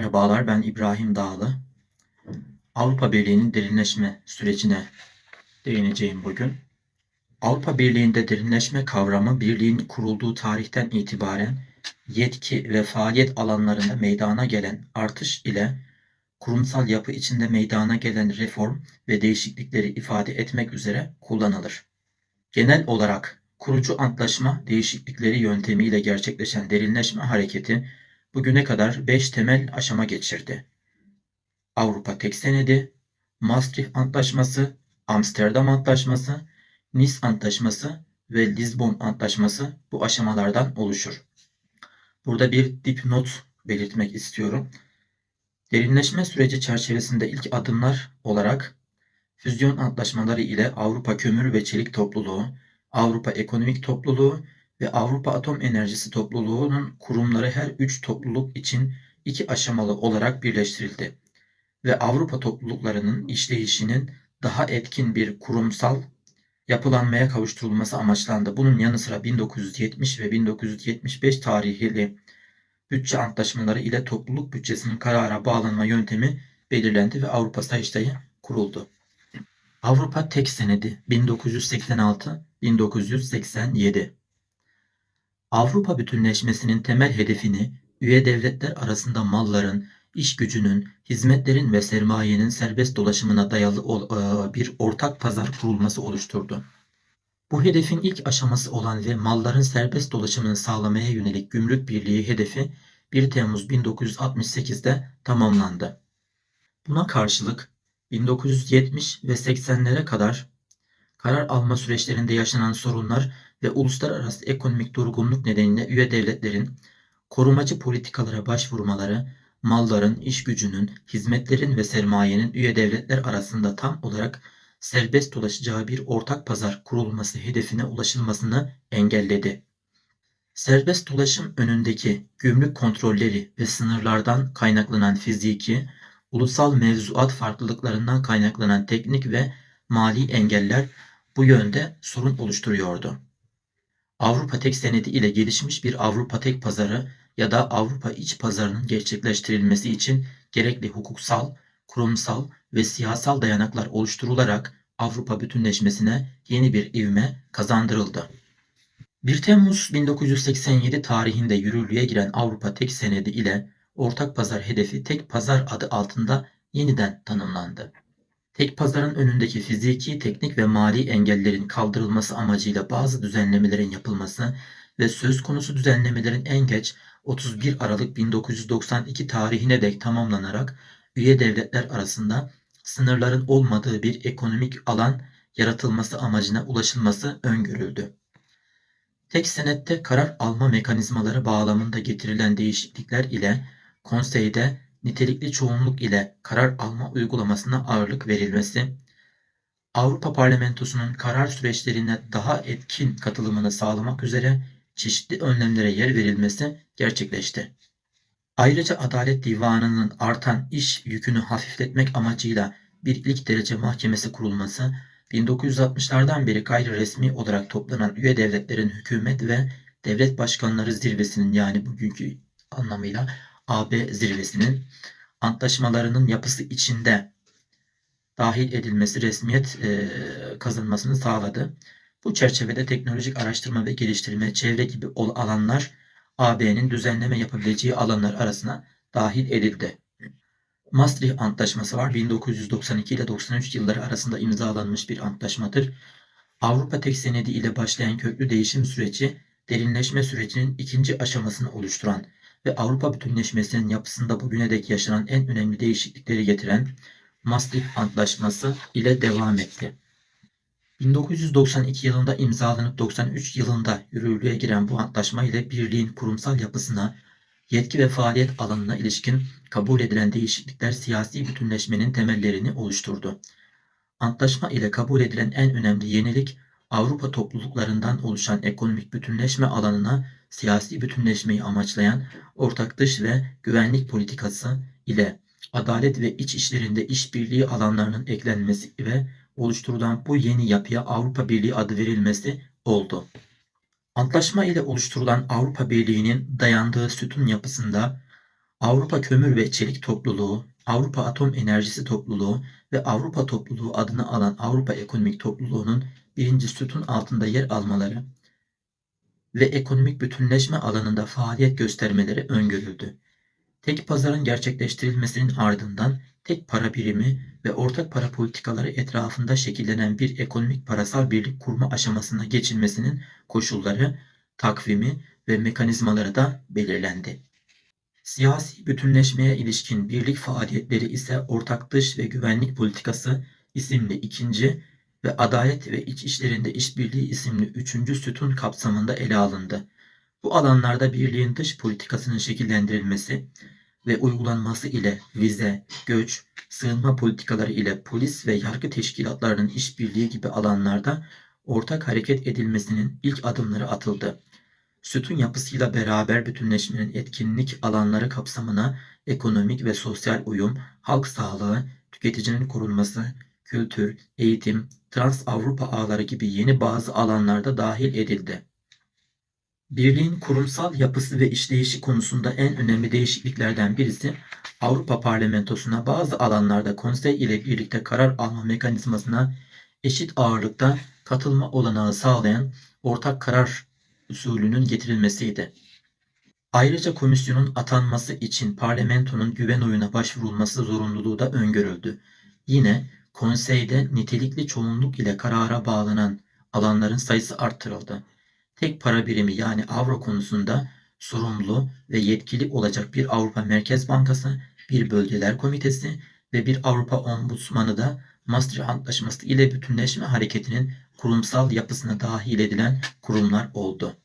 Merhabalar, ben İbrahim Dağlı. Avrupa Birliği'nin derinleşme sürecine değineceğim bugün. Avrupa Birliği'nde derinleşme kavramı birliğin kurulduğu tarihten itibaren yetki ve faaliyet alanlarında meydana gelen artış ile kurumsal yapı içinde meydana gelen reform ve değişiklikleri ifade etmek üzere kullanılır. Genel olarak kurucu antlaşma değişiklikleri yöntemiyle gerçekleşen derinleşme hareketi bugüne kadar 5 temel aşama geçirdi. Avrupa Tek Senedi, Maastricht Antlaşması, Amsterdam Antlaşması, Nice Antlaşması ve Lizbon Antlaşması bu aşamalardan oluşur. Burada bir dipnot belirtmek istiyorum. Derinleşme süreci çerçevesinde ilk adımlar olarak füzyon antlaşmaları ile Avrupa Kömür ve Çelik Topluluğu, Avrupa Ekonomik Topluluğu ve Avrupa Atom Enerjisi Topluluğu'nun kurumları her üç topluluk için iki aşamalı olarak birleştirildi ve Avrupa topluluklarının işleyişinin daha etkin bir kurumsal yapılanmaya kavuşturulması amaçlandı. Bunun yanı sıra 1970 ve 1975 tarihli bütçe antlaşmaları ile topluluk bütçesinin karara bağlanma yöntemi belirlendi ve Avrupa Sayıştayı kuruldu. Avrupa Tek Senedi 1986-1987 Avrupa bütünleşmesinin temel hedefini üye devletler arasında malların, iş gücünün, hizmetlerin ve sermayenin serbest dolaşımına dayalı e, bir ortak pazar kurulması oluşturdu. Bu hedefin ilk aşaması olan ve malların serbest dolaşımını sağlamaya yönelik gümrük birliği hedefi 1 Temmuz 1968'de tamamlandı. Buna karşılık 1970 ve 80'lere kadar karar alma süreçlerinde yaşanan sorunlar ve uluslararası ekonomik durgunluk nedeniyle üye devletlerin korumacı politikalara başvurmaları, malların, iş gücünün, hizmetlerin ve sermayenin üye devletler arasında tam olarak serbest dolaşacağı bir ortak pazar kurulması hedefine ulaşılmasını engelledi. Serbest dolaşım önündeki gümrük kontrolleri ve sınırlardan kaynaklanan fiziki, ulusal mevzuat farklılıklarından kaynaklanan teknik ve mali engeller bu yönde sorun oluşturuyordu. Avrupa Tek Senedi ile gelişmiş bir Avrupa Tek Pazarı ya da Avrupa İç Pazarının gerçekleştirilmesi için gerekli hukuksal, kurumsal ve siyasal dayanaklar oluşturularak Avrupa bütünleşmesine yeni bir ivme kazandırıldı. 1 Temmuz 1987 tarihinde yürürlüğe giren Avrupa Tek Senedi ile ortak pazar hedefi tek pazar adı altında yeniden tanımlandı. Tek pazarın önündeki fiziki, teknik ve mali engellerin kaldırılması amacıyla bazı düzenlemelerin yapılması ve söz konusu düzenlemelerin en geç 31 Aralık 1992 tarihine dek tamamlanarak üye devletler arasında sınırların olmadığı bir ekonomik alan yaratılması amacına ulaşılması öngörüldü. Tek senette karar alma mekanizmaları bağlamında getirilen değişiklikler ile konseyde nitelikli çoğunluk ile karar alma uygulamasına ağırlık verilmesi, Avrupa Parlamentosu'nun karar süreçlerine daha etkin katılımını sağlamak üzere çeşitli önlemlere yer verilmesi gerçekleşti. Ayrıca Adalet Divanı'nın artan iş yükünü hafifletmek amacıyla bir ilk derece mahkemesi kurulması, 1960'lardan beri gayri resmi olarak toplanan üye devletlerin hükümet ve devlet başkanları zirvesinin yani bugünkü anlamıyla AB zirvesinin antlaşmalarının yapısı içinde dahil edilmesi resmiyet e, kazanmasını sağladı. Bu çerçevede teknolojik araştırma ve geliştirme, çevre gibi alanlar AB'nin düzenleme yapabileceği alanlar arasına dahil edildi. Maastricht Antlaşması var. 1992 ile 93 yılları arasında imzalanmış bir antlaşmadır. Avrupa Tek Senedi ile başlayan köklü değişim süreci, derinleşme sürecinin ikinci aşamasını oluşturan ve Avrupa bütünleşmesinin yapısında bugüne dek yaşanan en önemli değişiklikleri getiren Maastricht Antlaşması ile devam etti. 1992 yılında imzalanıp 93 yılında yürürlüğe giren bu antlaşma ile birliğin kurumsal yapısına, yetki ve faaliyet alanına ilişkin kabul edilen değişiklikler siyasi bütünleşmenin temellerini oluşturdu. Antlaşma ile kabul edilen en önemli yenilik Avrupa topluluklarından oluşan ekonomik bütünleşme alanına siyasi bütünleşmeyi amaçlayan ortak dış ve güvenlik politikası ile adalet ve iç işlerinde işbirliği alanlarının eklenmesi ve oluşturulan bu yeni yapıya Avrupa Birliği adı verilmesi oldu. Antlaşma ile oluşturulan Avrupa Birliği'nin dayandığı sütun yapısında Avrupa Kömür ve Çelik Topluluğu, Avrupa Atom Enerjisi Topluluğu ve Avrupa Topluluğu adını alan Avrupa Ekonomik Topluluğu'nun birinci sütun altında yer almaları ve ekonomik bütünleşme alanında faaliyet göstermeleri öngörüldü. Tek pazarın gerçekleştirilmesinin ardından tek para birimi ve ortak para politikaları etrafında şekillenen bir ekonomik parasal birlik kurma aşamasına geçilmesinin koşulları, takvimi ve mekanizmaları da belirlendi. Siyasi bütünleşmeye ilişkin birlik faaliyetleri ise Ortak Dış ve Güvenlik Politikası isimli ikinci ve Adalet ve İç İşlerinde İşbirliği isimli üçüncü sütun kapsamında ele alındı. Bu alanlarda birliğin dış politikasının şekillendirilmesi ve uygulanması ile vize, göç, sığınma politikaları ile polis ve yargı teşkilatlarının işbirliği gibi alanlarda ortak hareket edilmesinin ilk adımları atıldı. Sütun yapısıyla beraber bütünleşmenin etkinlik alanları kapsamına ekonomik ve sosyal uyum, halk sağlığı, tüketicinin korunması, kültür, eğitim, Trans Avrupa ağları gibi yeni bazı alanlarda dahil edildi. Birliğin kurumsal yapısı ve işleyişi konusunda en önemli değişikliklerden birisi Avrupa Parlamentosu'na bazı alanlarda konsey ile birlikte karar alma mekanizmasına eşit ağırlıkta katılma olanağı sağlayan ortak karar usulünün getirilmesiydi. Ayrıca komisyonun atanması için parlamentonun güven oyuna başvurulması zorunluluğu da öngörüldü. Yine konseyde nitelikli çoğunluk ile karara bağlanan alanların sayısı arttırıldı. Tek para birimi yani avro konusunda sorumlu ve yetkili olacak bir Avrupa Merkez Bankası, bir bölgeler komitesi ve bir Avrupa Ombudsmanı da Maastricht Antlaşması ile bütünleşme hareketinin kurumsal yapısına dahil edilen kurumlar oldu.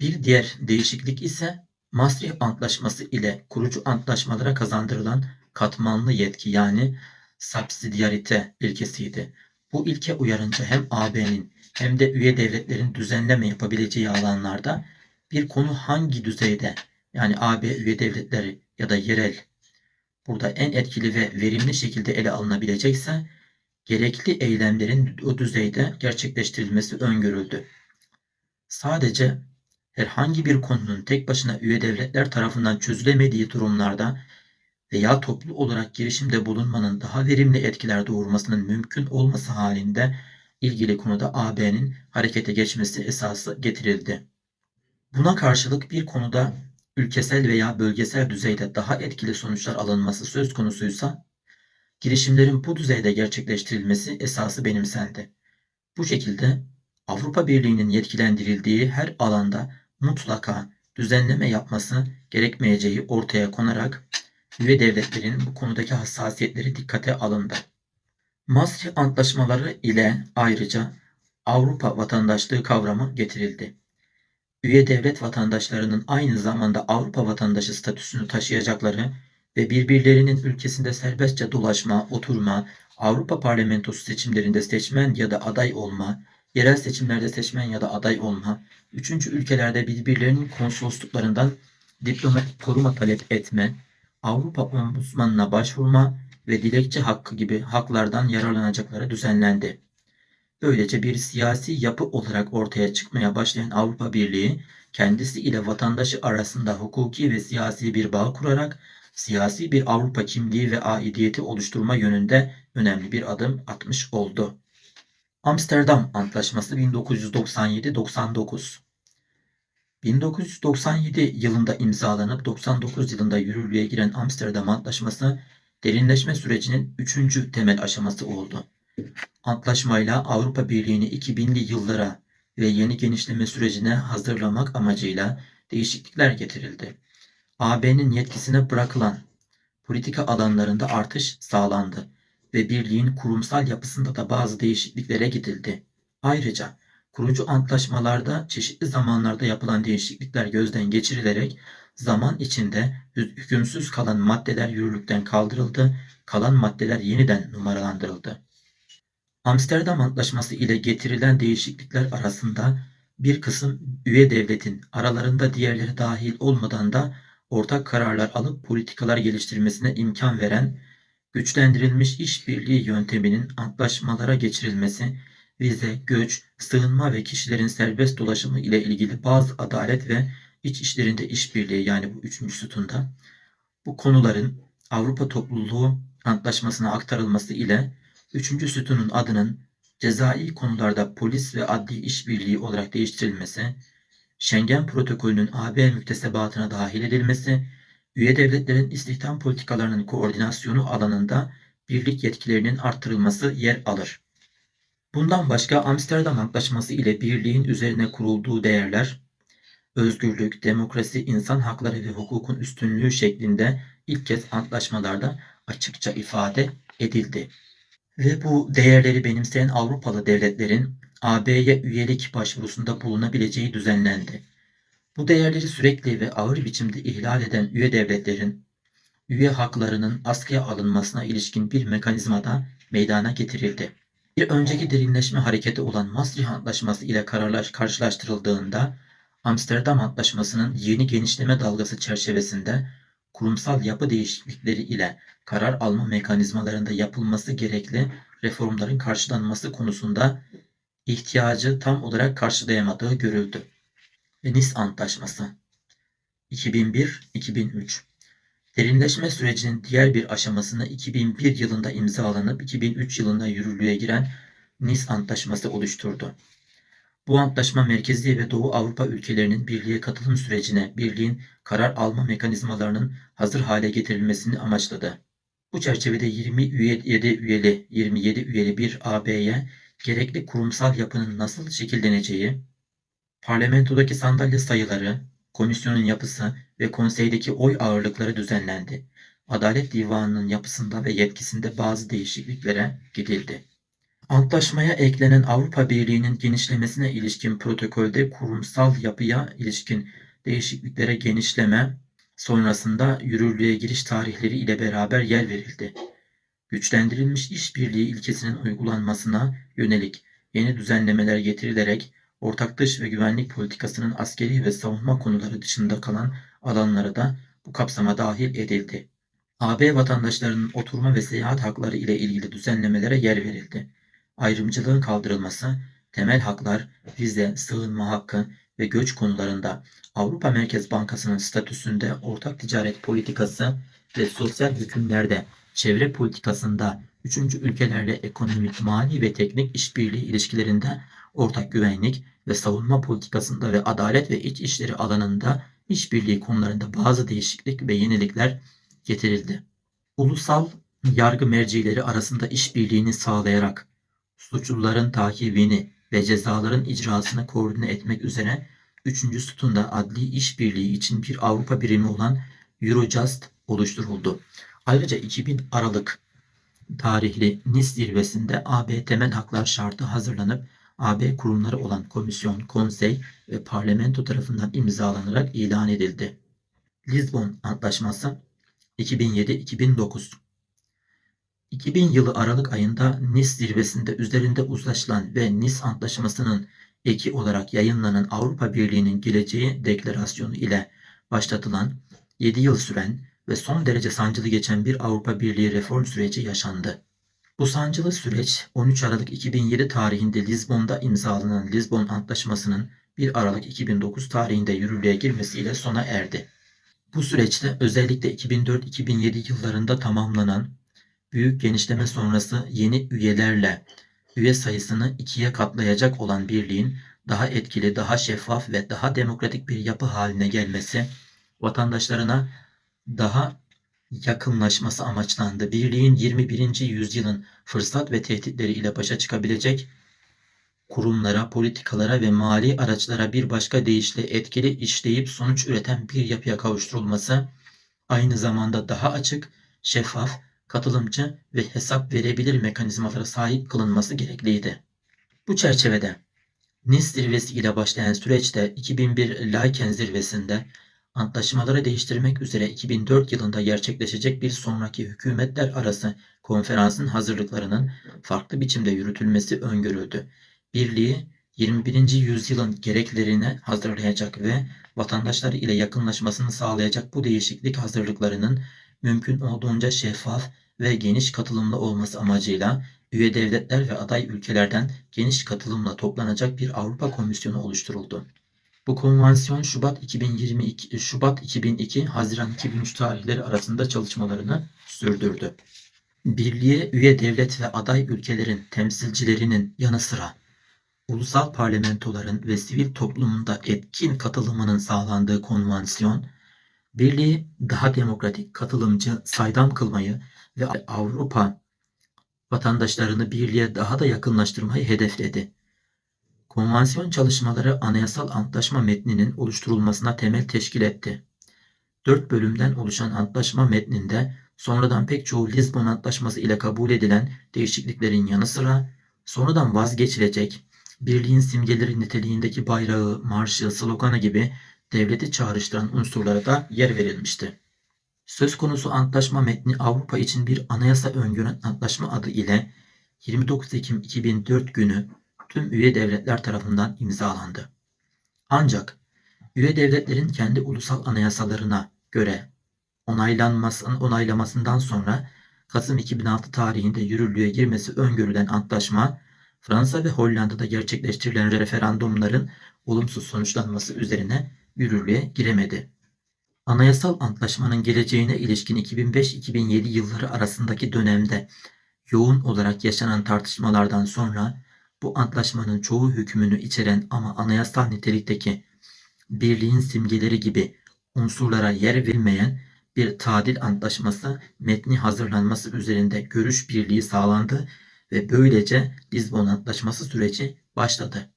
Bir diğer değişiklik ise Maastricht Antlaşması ile kurucu antlaşmalara kazandırılan katmanlı yetki yani subsidiarite ilkesiydi. Bu ilke uyarınca hem AB'nin hem de üye devletlerin düzenleme yapabileceği alanlarda bir konu hangi düzeyde yani AB üye devletleri ya da yerel burada en etkili ve verimli şekilde ele alınabilecekse gerekli eylemlerin o düzeyde gerçekleştirilmesi öngörüldü. Sadece herhangi bir konunun tek başına üye devletler tarafından çözülemediği durumlarda veya toplu olarak girişimde bulunmanın daha verimli etkiler doğurmasının mümkün olması halinde ilgili konuda AB'nin harekete geçmesi esası getirildi. Buna karşılık bir konuda ülkesel veya bölgesel düzeyde daha etkili sonuçlar alınması söz konusuysa girişimlerin bu düzeyde gerçekleştirilmesi esası benimsendi. Bu şekilde Avrupa Birliği'nin yetkilendirildiği her alanda mutlaka düzenleme yapması gerekmeyeceği ortaya konarak üye devletlerin bu konudaki hassasiyetleri dikkate alındı. Maastricht Antlaşmaları ile ayrıca Avrupa vatandaşlığı kavramı getirildi. Üye devlet vatandaşlarının aynı zamanda Avrupa vatandaşı statüsünü taşıyacakları ve birbirlerinin ülkesinde serbestçe dolaşma, oturma, Avrupa Parlamentosu seçimlerinde seçmen ya da aday olma, yerel seçimlerde seçmen ya da aday olma, üçüncü ülkelerde birbirlerinin konsolosluklarından diplomatik koruma talep etme, Avrupa Ombudsmanına başvurma ve dilekçe hakkı gibi haklardan yararlanacakları düzenlendi. Böylece bir siyasi yapı olarak ortaya çıkmaya başlayan Avrupa Birliği kendisi ile vatandaşı arasında hukuki ve siyasi bir bağ kurarak siyasi bir Avrupa kimliği ve aidiyeti oluşturma yönünde önemli bir adım atmış oldu. Amsterdam Antlaşması 1997-99 1997 yılında imzalanıp 99 yılında yürürlüğe giren Amsterdam Antlaşması derinleşme sürecinin üçüncü temel aşaması oldu. Antlaşmayla Avrupa Birliği'ni 2000'li yıllara ve yeni genişleme sürecine hazırlamak amacıyla değişiklikler getirildi. AB'nin yetkisine bırakılan politika alanlarında artış sağlandı ve birliğin kurumsal yapısında da bazı değişikliklere gidildi. Ayrıca kurucu antlaşmalarda çeşitli zamanlarda yapılan değişiklikler gözden geçirilerek zaman içinde hükümsüz kalan maddeler yürürlükten kaldırıldı, kalan maddeler yeniden numaralandırıldı. Amsterdam Antlaşması ile getirilen değişiklikler arasında bir kısım üye devletin aralarında diğerleri dahil olmadan da ortak kararlar alıp politikalar geliştirmesine imkan veren güçlendirilmiş işbirliği yönteminin antlaşmalara geçirilmesi, vize, göç, sığınma ve kişilerin serbest dolaşımı ile ilgili bazı adalet ve iç işlerinde işbirliği yani bu üçüncü sütunda Bu konuların Avrupa Topluluğu Antlaşması'na aktarılması ile 3. sütunun adının cezai konularda polis ve adli işbirliği olarak değiştirilmesi, Schengen protokolünün AB müktesebatına dahil edilmesi, üye devletlerin istihdam politikalarının koordinasyonu alanında birlik yetkilerinin artırılması yer alır. Bundan başka Amsterdam Antlaşması ile birliğin üzerine kurulduğu değerler, özgürlük, demokrasi, insan hakları ve hukukun üstünlüğü şeklinde ilk kez antlaşmalarda açıkça ifade edildi. Ve bu değerleri benimseyen Avrupalı devletlerin AB'ye üyelik başvurusunda bulunabileceği düzenlendi. Bu değerleri sürekli ve ağır biçimde ihlal eden üye devletlerin üye haklarının askıya alınmasına ilişkin bir mekanizma da meydana getirildi. Bir önceki derinleşme hareketi olan Maastricht Antlaşması ile karşılaştırıldığında Amsterdam Antlaşması'nın yeni genişleme dalgası çerçevesinde kurumsal yapı değişiklikleri ile karar alma mekanizmalarında yapılması gerekli reformların karşılanması konusunda ihtiyacı tam olarak karşılayamadığı görüldü. Ve Antlaşması 2001-2003 Derinleşme sürecinin diğer bir aşamasını 2001 yılında imzalanıp 2003 yılında yürürlüğe giren Nice Antlaşması oluşturdu. Bu antlaşma merkezi ve Doğu Avrupa ülkelerinin birliğe katılım sürecine, birliğin karar alma mekanizmalarının hazır hale getirilmesini amaçladı. Bu çerçevede 27 üyeli 27 üyeli bir AB'ye gerekli kurumsal yapının nasıl şekilleneceği, parlamentodaki sandalye sayıları, komisyonun yapısı ve konseydeki oy ağırlıkları düzenlendi. Adalet Divanı'nın yapısında ve yetkisinde bazı değişikliklere gidildi. Antlaşmaya eklenen Avrupa Birliği'nin genişlemesine ilişkin protokolde kurumsal yapıya ilişkin değişikliklere genişleme sonrasında yürürlüğe giriş tarihleri ile beraber yer verildi. Güçlendirilmiş işbirliği ilkesinin uygulanmasına yönelik yeni düzenlemeler getirilerek ortak dış ve güvenlik politikasının askeri ve savunma konuları dışında kalan alanlara da bu kapsama dahil edildi. AB vatandaşlarının oturma ve seyahat hakları ile ilgili düzenlemelere yer verildi. Ayrımcılığın kaldırılması, temel haklar, vize, sığınma hakkı ve göç konularında Avrupa Merkez Bankası'nın statüsünde ortak ticaret politikası ve sosyal hükümlerde çevre politikasında üçüncü ülkelerle ekonomik, mali ve teknik işbirliği ilişkilerinde ortak güvenlik ve savunma politikasında ve adalet ve iç işleri alanında işbirliği konularında bazı değişiklik ve yenilikler getirildi. Ulusal yargı mercileri arasında işbirliğini sağlayarak suçluların takibini ve cezaların icrasını koordine etmek üzere 3. sütunda adli işbirliği için bir Avrupa birimi olan Eurojust oluşturuldu. Ayrıca 2000 Aralık tarihli Nice zirvesinde AB temel haklar şartı hazırlanıp AB kurumları olan komisyon, konsey ve parlamento tarafından imzalanarak ilan edildi. Lisbon Antlaşması 2007-2009 2000 yılı Aralık ayında Nice zirvesinde üzerinde uzlaşılan ve Nice Antlaşması'nın eki olarak yayınlanan Avrupa Birliği'nin geleceği deklarasyonu ile başlatılan 7 yıl süren ve son derece sancılı geçen bir Avrupa Birliği reform süreci yaşandı. Bu sancılı süreç 13 Aralık 2007 tarihinde Lizbon'da imzalanan Lizbon Antlaşması'nın 1 Aralık 2009 tarihinde yürürlüğe girmesiyle sona erdi. Bu süreçte özellikle 2004-2007 yıllarında tamamlanan büyük genişleme sonrası yeni üyelerle üye sayısını ikiye katlayacak olan birliğin daha etkili, daha şeffaf ve daha demokratik bir yapı haline gelmesi vatandaşlarına daha yakınlaşması amaçlandı. Birliğin 21. yüzyılın fırsat ve tehditleri ile başa çıkabilecek kurumlara, politikalara ve mali araçlara bir başka deyişle etkili işleyip sonuç üreten bir yapıya kavuşturulması, aynı zamanda daha açık, şeffaf, katılımcı ve hesap verebilir mekanizmalara sahip kılınması gerekliydi. Bu çerçevede Nice zirvesi ile başlayan süreçte 2001 Laeken zirvesinde antlaşmaları değiştirmek üzere 2004 yılında gerçekleşecek bir sonraki hükümetler arası konferansın hazırlıklarının farklı biçimde yürütülmesi öngörüldü. Birliği 21. yüzyılın gereklerine hazırlayacak ve vatandaşları ile yakınlaşmasını sağlayacak bu değişiklik hazırlıklarının mümkün olduğunca şeffaf ve geniş katılımlı olması amacıyla üye devletler ve aday ülkelerden geniş katılımla toplanacak bir Avrupa Komisyonu oluşturuldu. Bu konvansiyon Şubat 2022 Şubat 2002 Haziran 2003 tarihleri arasında çalışmalarını sürdürdü. Birliğe üye devlet ve aday ülkelerin temsilcilerinin yanı sıra ulusal parlamentoların ve sivil toplumunda etkin katılımının sağlandığı konvansiyon, birliği daha demokratik, katılımcı, saydam kılmayı ve Avrupa vatandaşlarını birliğe daha da yakınlaştırmayı hedefledi. Konvansiyon çalışmaları anayasal antlaşma metninin oluşturulmasına temel teşkil etti. Dört bölümden oluşan antlaşma metninde sonradan pek çoğu Lizbon Antlaşması ile kabul edilen değişikliklerin yanı sıra sonradan vazgeçilecek birliğin simgeleri niteliğindeki bayrağı, marşı, sloganı gibi devleti çağrıştıran unsurlara da yer verilmişti. Söz konusu antlaşma metni Avrupa için bir anayasa öngören antlaşma adı ile 29 Ekim 2004 günü tüm üye devletler tarafından imzalandı. Ancak üye devletlerin kendi ulusal anayasalarına göre onaylanmasının onaylamasından sonra Kasım 2006 tarihinde yürürlüğe girmesi öngörülen antlaşma Fransa ve Hollanda'da gerçekleştirilen referandumların olumsuz sonuçlanması üzerine yürürlüğe giremedi. Anayasal antlaşmanın geleceğine ilişkin 2005-2007 yılları arasındaki dönemde yoğun olarak yaşanan tartışmalardan sonra bu antlaşmanın çoğu hükmünü içeren ama anayasal nitelikteki birliğin simgeleri gibi unsurlara yer verilmeyen bir tadil antlaşması metni hazırlanması üzerinde görüş birliği sağlandı ve böylece Lizbon Antlaşması süreci başladı.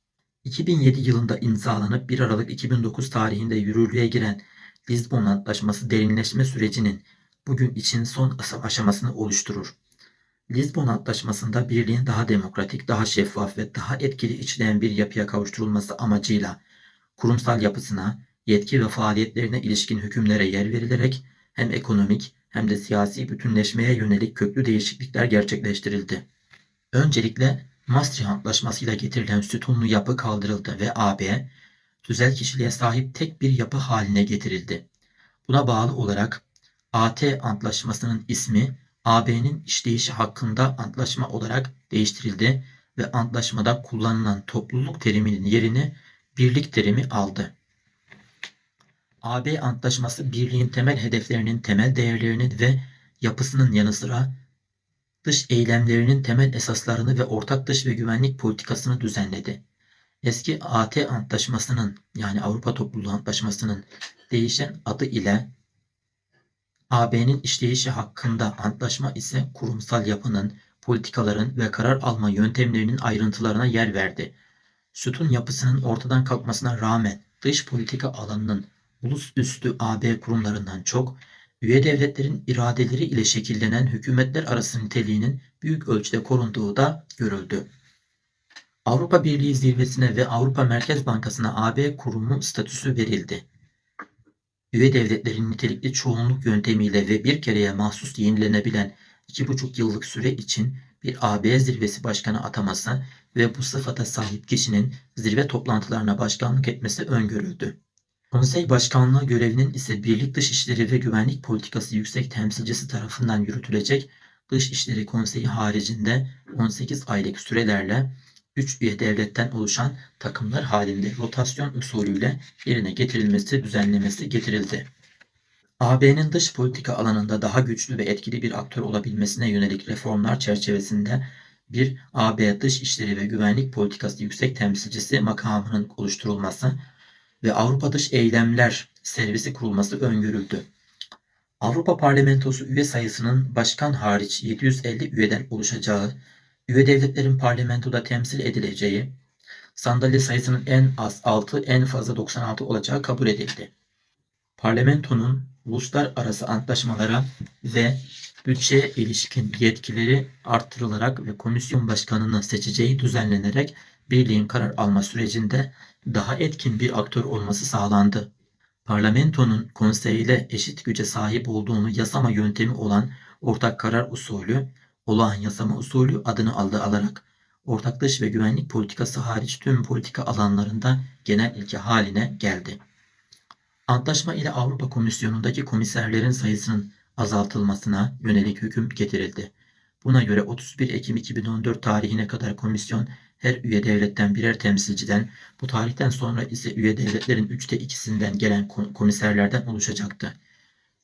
2007 yılında imzalanıp 1 Aralık 2009 tarihinde yürürlüğe giren Lizbon Antlaşması derinleşme sürecinin bugün için son aşamasını oluşturur. Lizbon Antlaşması'nda birliğin daha demokratik, daha şeffaf ve daha etkili işleyen bir yapıya kavuşturulması amacıyla kurumsal yapısına, yetki ve faaliyetlerine ilişkin hükümlere yer verilerek hem ekonomik hem de siyasi bütünleşmeye yönelik köklü değişiklikler gerçekleştirildi. Öncelikle Maastricht Antlaşması ile getirilen sütunlu yapı kaldırıldı ve AB, tüzel kişiliğe sahip tek bir yapı haline getirildi. Buna bağlı olarak AT Antlaşması'nın ismi AB'nin işleyişi hakkında antlaşma olarak değiştirildi ve antlaşmada kullanılan topluluk teriminin yerini birlik terimi aldı. AB Antlaşması birliğin temel hedeflerinin, temel değerlerinin ve yapısının yanı sıra dış eylemlerinin temel esaslarını ve ortak dış ve güvenlik politikasını düzenledi. Eski AT Antlaşması'nın yani Avrupa Topluluğu Antlaşması'nın değişen adı ile AB'nin işleyişi hakkında antlaşma ise kurumsal yapının, politikaların ve karar alma yöntemlerinin ayrıntılarına yer verdi. Sütun yapısının ortadan kalkmasına rağmen dış politika alanının ulusüstü AB kurumlarından çok üye devletlerin iradeleri ile şekillenen hükümetler arası niteliğinin büyük ölçüde korunduğu da görüldü. Avrupa Birliği zirvesine ve Avrupa Merkez Bankası'na AB kurumu statüsü verildi. Üye devletlerin nitelikli çoğunluk yöntemiyle ve bir kereye mahsus yenilenebilen 2,5 yıllık süre için bir AB zirvesi başkanı ataması ve bu sıfata sahip kişinin zirve toplantılarına başkanlık etmesi öngörüldü. Konsey başkanlığı görevinin ise Birlik Dışişleri ve Güvenlik Politikası Yüksek Temsilcisi tarafından yürütülecek Dışişleri Konseyi haricinde 18 aylık sürelerle 3 üye devletten oluşan takımlar halinde rotasyon usulüyle yerine getirilmesi düzenlemesi getirildi. AB'nin dış politika alanında daha güçlü ve etkili bir aktör olabilmesine yönelik reformlar çerçevesinde bir AB Dış İşleri ve Güvenlik Politikası Yüksek Temsilcisi makamının oluşturulması ve Avrupa Dış Eylemler Servisi kurulması öngörüldü. Avrupa Parlamentosu üye sayısının başkan hariç 750 üyeden oluşacağı, üye devletlerin parlamentoda temsil edileceği, sandalye sayısının en az 6, en fazla 96 olacağı kabul edildi. Parlamentonun uluslararası antlaşmalara ve bütçeye ilişkin yetkileri arttırılarak ve komisyon başkanını seçeceği düzenlenerek birliğin karar alma sürecinde daha etkin bir aktör olması sağlandı. Parlamentonun konseyle eşit güce sahip olduğunu yasama yöntemi olan ortak karar usulü, olağan yasama usulü adını aldı alarak ortak dış ve güvenlik politikası hariç tüm politika alanlarında genel ilke haline geldi. Antlaşma ile Avrupa Komisyonu'ndaki komiserlerin sayısının azaltılmasına yönelik hüküm getirildi. Buna göre 31 Ekim 2014 tarihine kadar komisyon her üye devletten birer temsilciden, bu tarihten sonra ise üye devletlerin üçte ikisinden gelen ko- komiserlerden oluşacaktı.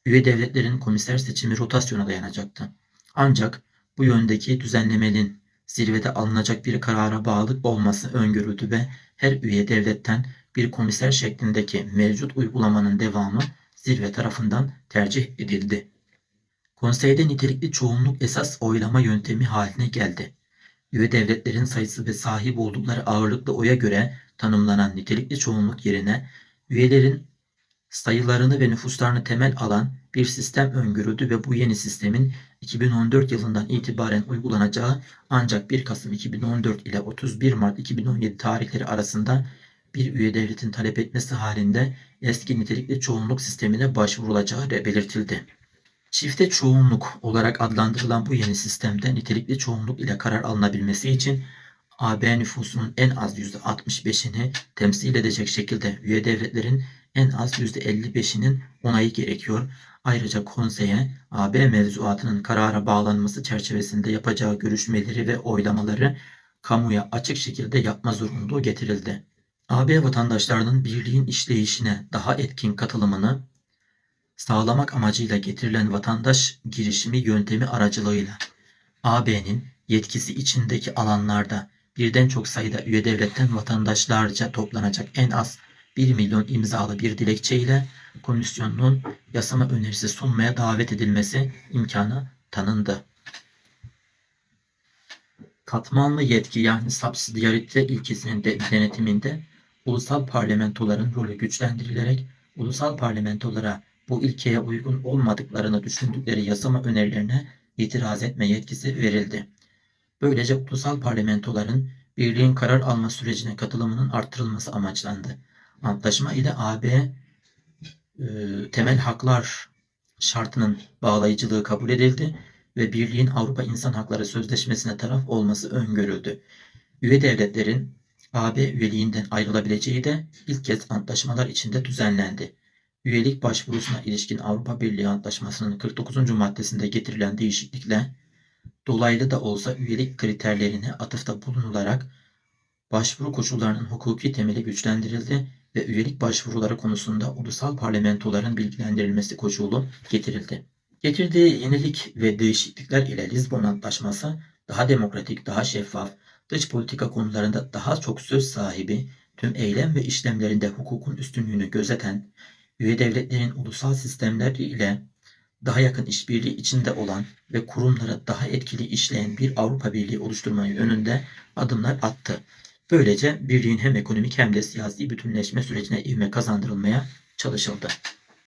Üye devletlerin komiser seçimi rotasyona dayanacaktı. Ancak bu yöndeki düzenlemenin zirvede alınacak bir karara bağlı olması öngörüldü ve her üye devletten bir komiser şeklindeki mevcut uygulamanın devamı zirve tarafından tercih edildi. Konseyde nitelikli çoğunluk esas oylama yöntemi haline geldi. Üye devletlerin sayısı ve sahip oldukları ağırlıklı oya göre tanımlanan nitelikli çoğunluk yerine üyelerin sayılarını ve nüfuslarını temel alan bir sistem öngörüldü ve bu yeni sistemin 2014 yılından itibaren uygulanacağı ancak 1 Kasım 2014 ile 31 Mart 2017 tarihleri arasında bir üye devletin talep etmesi halinde eski nitelikli çoğunluk sistemine başvurulacağı belirtildi. Çifte çoğunluk olarak adlandırılan bu yeni sistemde nitelikli çoğunluk ile karar alınabilmesi için AB nüfusunun en az %65'ini temsil edecek şekilde üye devletlerin en az %55'inin onayı gerekiyor. Ayrıca konseye AB mevzuatının karara bağlanması çerçevesinde yapacağı görüşmeleri ve oylamaları kamuya açık şekilde yapma zorunluluğu getirildi. AB vatandaşlarının birliğin işleyişine daha etkin katılımını sağlamak amacıyla getirilen vatandaş girişimi yöntemi aracılığıyla AB'nin yetkisi içindeki alanlarda birden çok sayıda üye devletten vatandaşlarca toplanacak en az 1 milyon imzalı bir dilekçe ile komisyonun yasama önerisi sunmaya davet edilmesi imkanı tanındı. Katmanlı yetki yani subsidiarite ilkesinin de denetiminde ulusal parlamentoların rolü güçlendirilerek ulusal parlamentolara bu ilkeye uygun olmadıklarını düşündükleri yasama önerilerine itiraz etme yetkisi verildi. Böylece ulusal parlamentoların birliğin karar alma sürecine katılımının artırılması amaçlandı. Antlaşma ile AB e, temel haklar şartının bağlayıcılığı kabul edildi ve birliğin Avrupa İnsan Hakları Sözleşmesi'ne taraf olması öngörüldü. Üye devletlerin AB üyeliğinden ayrılabileceği de ilk kez antlaşmalar içinde düzenlendi. Üyelik başvurusuna ilişkin Avrupa Birliği Antlaşması'nın 49. maddesinde getirilen değişiklikle dolaylı da olsa üyelik kriterlerine atıfta bulunularak başvuru koşullarının hukuki temeli güçlendirildi ve üyelik başvuruları konusunda ulusal parlamentoların bilgilendirilmesi koşulu getirildi. Getirdiği yenilik ve değişiklikler ile Lizbon Antlaşması daha demokratik, daha şeffaf, dış politika konularında daha çok söz sahibi, tüm eylem ve işlemlerinde hukukun üstünlüğünü gözeten, üye devletlerin ulusal sistemler ile daha yakın işbirliği içinde olan ve kurumlara daha etkili işleyen bir Avrupa Birliği oluşturmayı yönünde adımlar attı. Böylece birliğin hem ekonomik hem de siyasi bütünleşme sürecine ivme kazandırılmaya çalışıldı.